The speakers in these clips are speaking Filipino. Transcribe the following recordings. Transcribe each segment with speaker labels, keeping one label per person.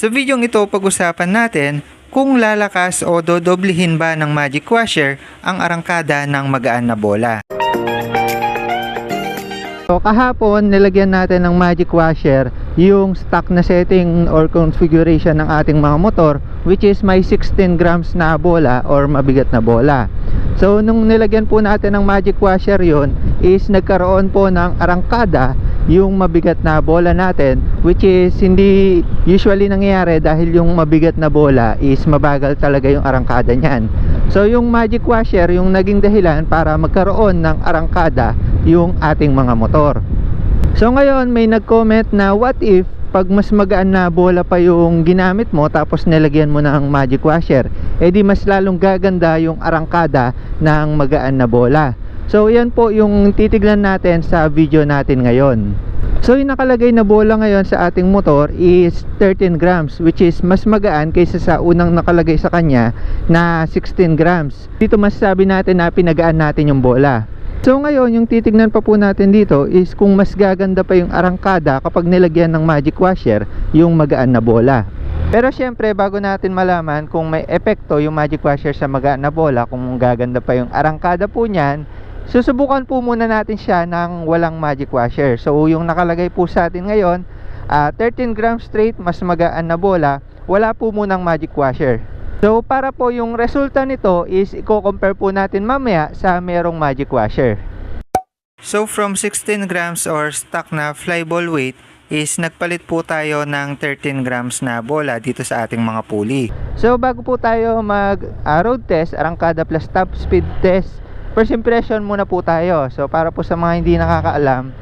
Speaker 1: Sa videong ito, pag-usapan natin kung lalakas o dodoblihin ba ng Magic Washer ang arangkada ng magaan na bola. So kahapon nilagyan natin ng magic washer yung stock na setting or configuration ng ating mga motor which is may 16 grams na bola or mabigat na bola. So nung nilagyan po natin ng magic washer yon is nagkaroon po ng arangkada yung mabigat na bola natin which is hindi usually nangyayari dahil yung mabigat na bola is mabagal talaga yung arangkada niyan. So yung magic washer yung naging dahilan para magkaroon ng arangkada yung ating mga motor. So ngayon may nag-comment na what if pag mas magaan na bola pa yung ginamit mo tapos nilagyan mo ng magic washer, edi mas lalong gaganda yung arangkada ng magaan na bola. So yan po yung titignan natin sa video natin ngayon. So yung nakalagay na bola ngayon sa ating motor is 13 grams which is mas magaan kaysa sa unang nakalagay sa kanya na 16 grams. Dito masasabi natin na pinagaan natin yung bola. So ngayon yung titignan pa po natin dito is kung mas gaganda pa yung arangkada kapag nilagyan ng magic washer yung magaan na bola. Pero syempre bago natin malaman kung may epekto yung magic washer sa magaan na bola, kung gaganda pa yung arangkada po niyan, susubukan po muna natin siya ng walang magic washer. So yung nakalagay po sa atin ngayon, ah, 13 grams straight, mas magaan na bola, wala po munang magic washer. So para po yung resulta nito is i-compare po natin mamaya sa merong magic washer. So from 16 grams or stock na flyball weight is nagpalit po tayo ng 13 grams na bola dito sa ating mga pulley. So bago po tayo mag ah, road test, arangkada plus top speed test, first impression muna po tayo. So para po sa mga hindi nakakaalam,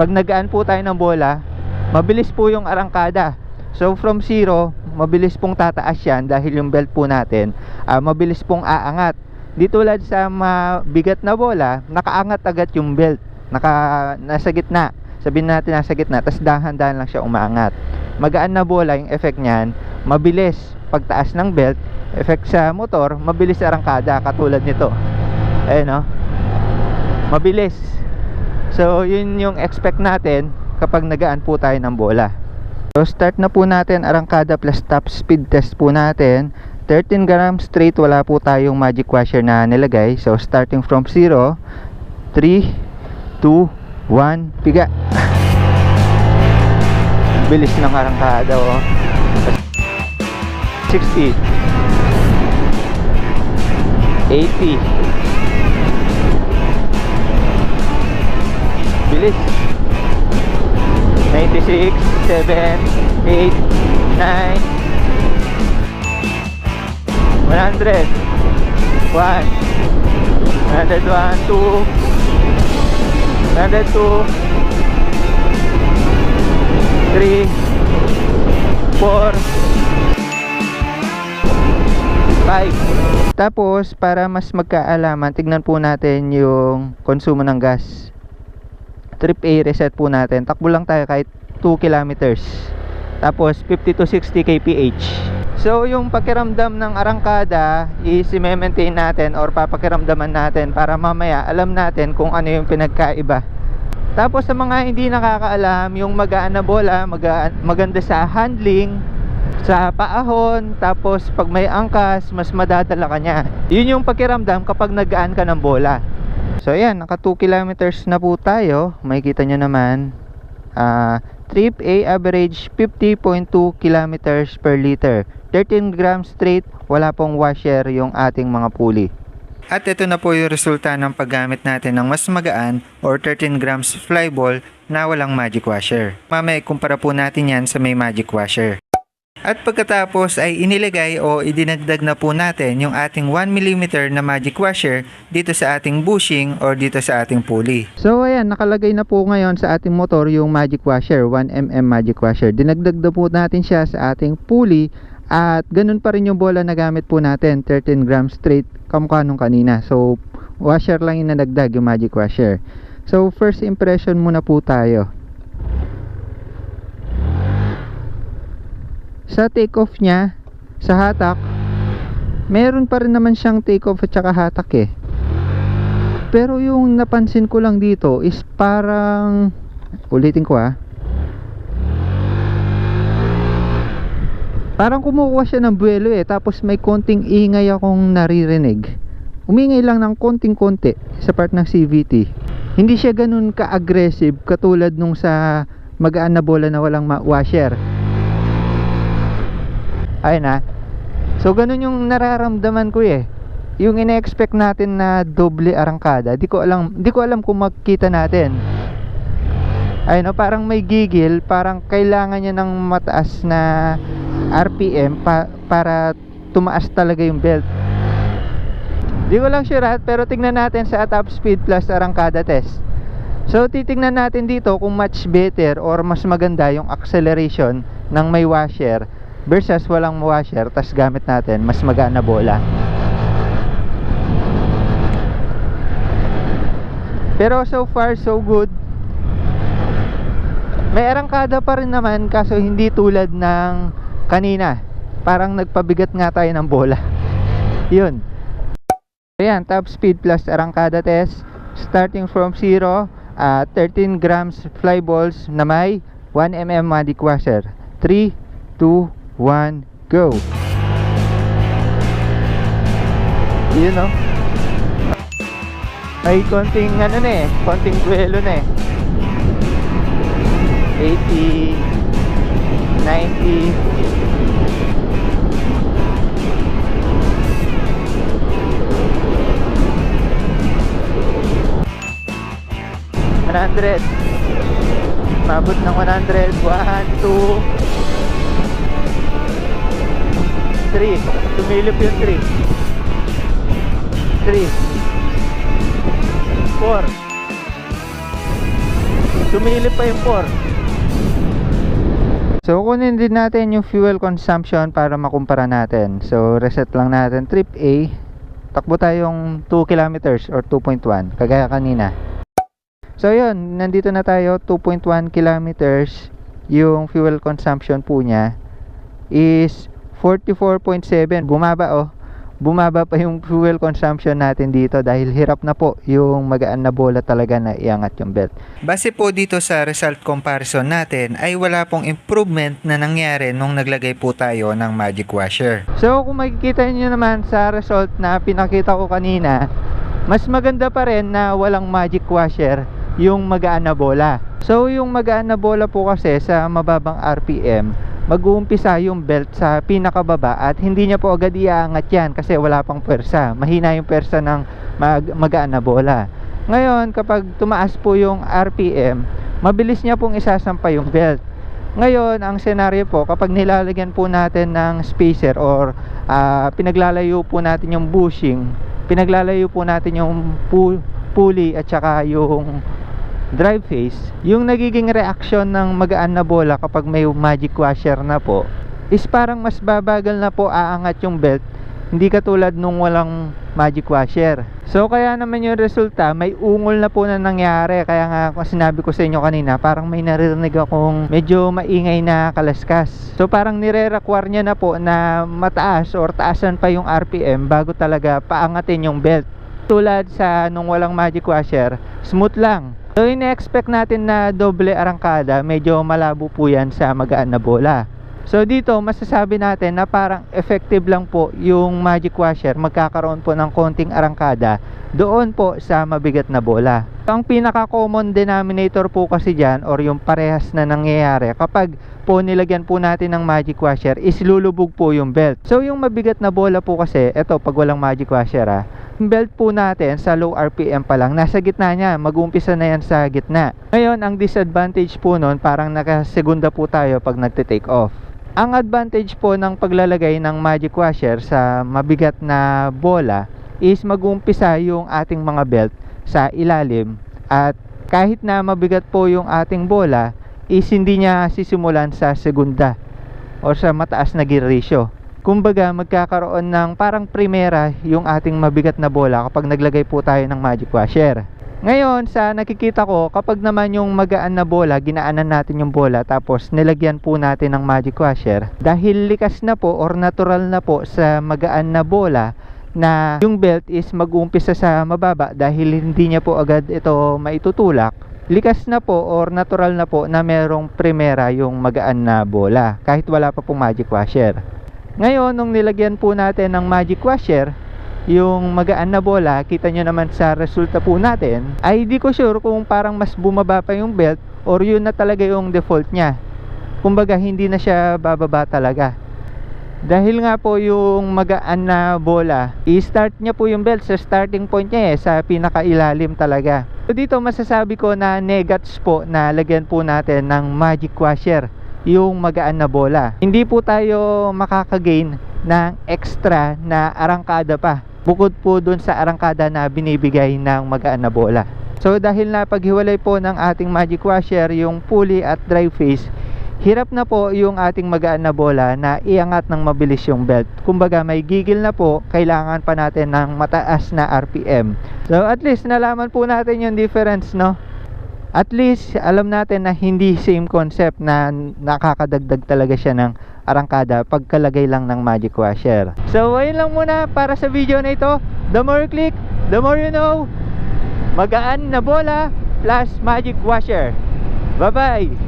Speaker 1: pag nagaan po tayo ng bola, mabilis po yung arangkada. So from zero, mabilis pong tataas yan dahil yung belt po natin, ah, mabilis pong aangat. Di tulad sa mabigat na bola, nakaangat agad yung belt. Naka, nasa gitna. Sabihin natin nasa gitna, tapos dahan-dahan lang siya umaangat. Magaan na bola, yung effect niyan, mabilis pagtaas ng belt. Effect sa motor, mabilis arangkada, katulad nito. Ayan no? Mabilis. So, yun yung expect natin kapag nagaan po tayo ng bola. So start na po natin arangkada plus top speed test po natin 13 grams straight wala po tayong magic washer na nilagay so starting from 0 3 2 1 piga bilis ng arangkada oh 60 80 bilis. 96, 7, 8, 9 100 1 101, 2 102 3 4 5 Tapos, para mas magkaalaman, tignan po natin yung konsumo ng gas trip A reset po natin. Takbo lang tayo kahit 2 kilometers. Tapos 50 to 60 kph. So yung pakiramdam ng arangkada is i-maintain natin or papakiramdaman natin para mamaya alam natin kung ano yung pinagkaiba. Tapos sa mga hindi nakakaalam yung magaan na bola magaan, maganda sa handling sa paahon tapos pag may angkas mas madadala ka niya. Yun yung pakiramdam kapag nagaan ka ng bola So ayan, naka 2 kilometers na po tayo. Makikita nyo naman. ah trip A average 50.2 kilometers per liter. 13 grams straight, wala pong washer yung ating mga pulley. At ito na po yung resulta ng paggamit natin ng mas magaan or 13 grams flyball na walang magic washer. Mamaya kumpara po natin yan sa may magic washer. At pagkatapos ay inilagay o idinagdag na po natin yung ating 1mm na magic washer dito sa ating bushing or dito sa ating pulley. So ayan, nakalagay na po ngayon sa ating motor yung magic washer, 1mm magic washer. Dinagdag na po natin siya sa ating pulley at ganun pa rin yung bola na gamit po natin, 13 grams straight, kamukha nung kanina. So washer lang yung nadagdag yung magic washer. So first impression muna po tayo. Sa take off niya sa hatak meron pa rin naman siyang take off at saka hatak eh pero yung napansin ko lang dito is parang ulitin ko ah Parang kumukuha siya ng buwelo eh, tapos may konting ingay akong naririnig. Umingay lang ng konting-konti sa part ng CVT. Hindi siya ganun ka-aggressive katulad nung sa magaan na bola na walang washer. Ayun na. So ganun yung nararamdaman ko eh. Yung ine-expect natin na doble arangkada, di ko alam, di ko alam kung makita natin. Ayun no, parang may gigil, parang kailangan niya ng mataas na RPM pa, para tumaas talaga yung belt. Di ko lang sure at, pero tignan natin sa top speed plus arangkada test. So titignan natin dito kung much better or mas maganda yung acceleration ng may washer versus walang washer tas gamit natin mas magaan na bola. Pero so far so good. May arangkada pa rin naman kaso hindi tulad ng kanina. Parang nagpabigat nga tayo ng bola. Yun. Ayan, top speed plus arangkada test. Starting from 0, uh, 13 grams fly balls na may 1mm magic washer. 3, 2, 1, go! Yun no? Ay, konting ano na eh, konting duelo na eh. 80, 90, One hundred. Mabot ng 100. 1, 2, 3. Tumilip yung 3. 3. 4. Tumilip pa yung 4. So, kunin din natin yung fuel consumption para makumpara natin. So, reset lang natin. Trip A. Takbo tayong 2 kilometers or 2.1. Kagaya kanina. So yun, nandito na tayo 2.1 kilometers yung fuel consumption po niya is 44.7 bumaba oh. Bumaba pa yung fuel consumption natin dito dahil hirap na po yung magaan na bola talaga na iangat yung belt. Base po dito sa result comparison natin ay wala pong improvement na nangyari nung naglagay po tayo ng magic washer. So kung makikita niyo naman sa result na pinakita ko kanina mas maganda pa rin na walang magic washer yung magaan na bola. So yung magaan na bola po kasi sa mababang RPM, mag-uumpisa yung belt sa pinakababa at hindi niya po agad iaangat yan kasi wala pang pwersa. Mahina yung pwersa ng mag magaan na bola. Ngayon, kapag tumaas po yung RPM, mabilis niya pong isasampa yung belt. Ngayon, ang senaryo po, kapag nilalagyan po natin ng spacer or ah, pinaglalayo po natin yung bushing, pinaglalayo po natin yung pu- pulley at saka yung drive face, yung nagiging reaction ng magaan na bola kapag may magic washer na po is parang mas babagal na po aangat yung belt hindi katulad nung walang magic washer. So kaya naman yung resulta may ungol na po na nangyari. Kaya nga sinabi ko sa inyo kanina parang may naririnig akong medyo maingay na kalaskas. So parang nire-require niya na po na mataas or taasan pa yung RPM bago talaga paangatin yung belt. Tulad sa nung walang magic washer smooth lang So ine-expect natin na doble arangkada, medyo malabo po yan sa magaan na bola. So dito masasabi natin na parang effective lang po yung magic washer, magkakaroon po ng konting arangkada doon po sa mabigat na bola. Ang pinaka common denominator po kasi dyan or yung parehas na nangyayari kapag po nilagyan po natin ng magic washer is lulubog po yung belt. So yung mabigat na bola po kasi, eto pag walang magic washer ah, belt po natin sa low RPM pa lang, nasa gitna niya, mag-uumpisa na yan sa gitna. Ngayon, ang disadvantage po nun, parang nakasegunda po tayo pag nagte-take off. Ang advantage po ng paglalagay ng magic washer sa mabigat na bola is mag-uumpisa yung ating mga belt sa ilalim at kahit na mabigat po yung ating bola is hindi niya sisimulan sa segunda o sa mataas na gear ratio kumbaga magkakaroon ng parang primera yung ating mabigat na bola kapag naglagay po tayo ng magic washer. Ngayon, sa nakikita ko, kapag naman yung magaan na bola, ginaanan natin yung bola tapos nilagyan po natin ng magic washer, dahil likas na po or natural na po sa magaan na bola na yung belt is mag-uumpisa sa mababa dahil hindi niya po agad ito maitutulak likas na po or natural na po na merong primera yung magaan na bola kahit wala pa pong magic washer Ngayon, nung nilagyan po natin ng magic washer, yung magaan na bola, kita nyo naman sa resulta po natin, ay di ko sure kung parang mas bumaba pa yung belt or yun na talaga yung default niya. Kumbaga, hindi na siya bababa talaga. Dahil nga po yung magaan na bola, i-start niya po yung belt sa starting point niya eh, sa pinakailalim talaga. So dito masasabi ko na negats po na lagyan po natin ng magic washer yung magaan na bola. Hindi po tayo makakagain ng extra na arangkada pa. Bukod po dun sa arangkada na binibigay ng magaan na bola. So dahil na paghiwalay po ng ating magic washer yung pulley at drive face, hirap na po yung ating magaan na bola na iangat ng mabilis yung belt. Kumbaga may gigil na po, kailangan pa natin ng mataas na RPM. So at least nalaman po natin yung difference, no? At least alam natin na hindi same concept na nakakadagdag talaga siya ng arangkada pagkalagay lang ng magic washer. So ayun lang muna para sa video na ito. The more you click, the more you know. Magaan na bola plus magic washer. Bye-bye!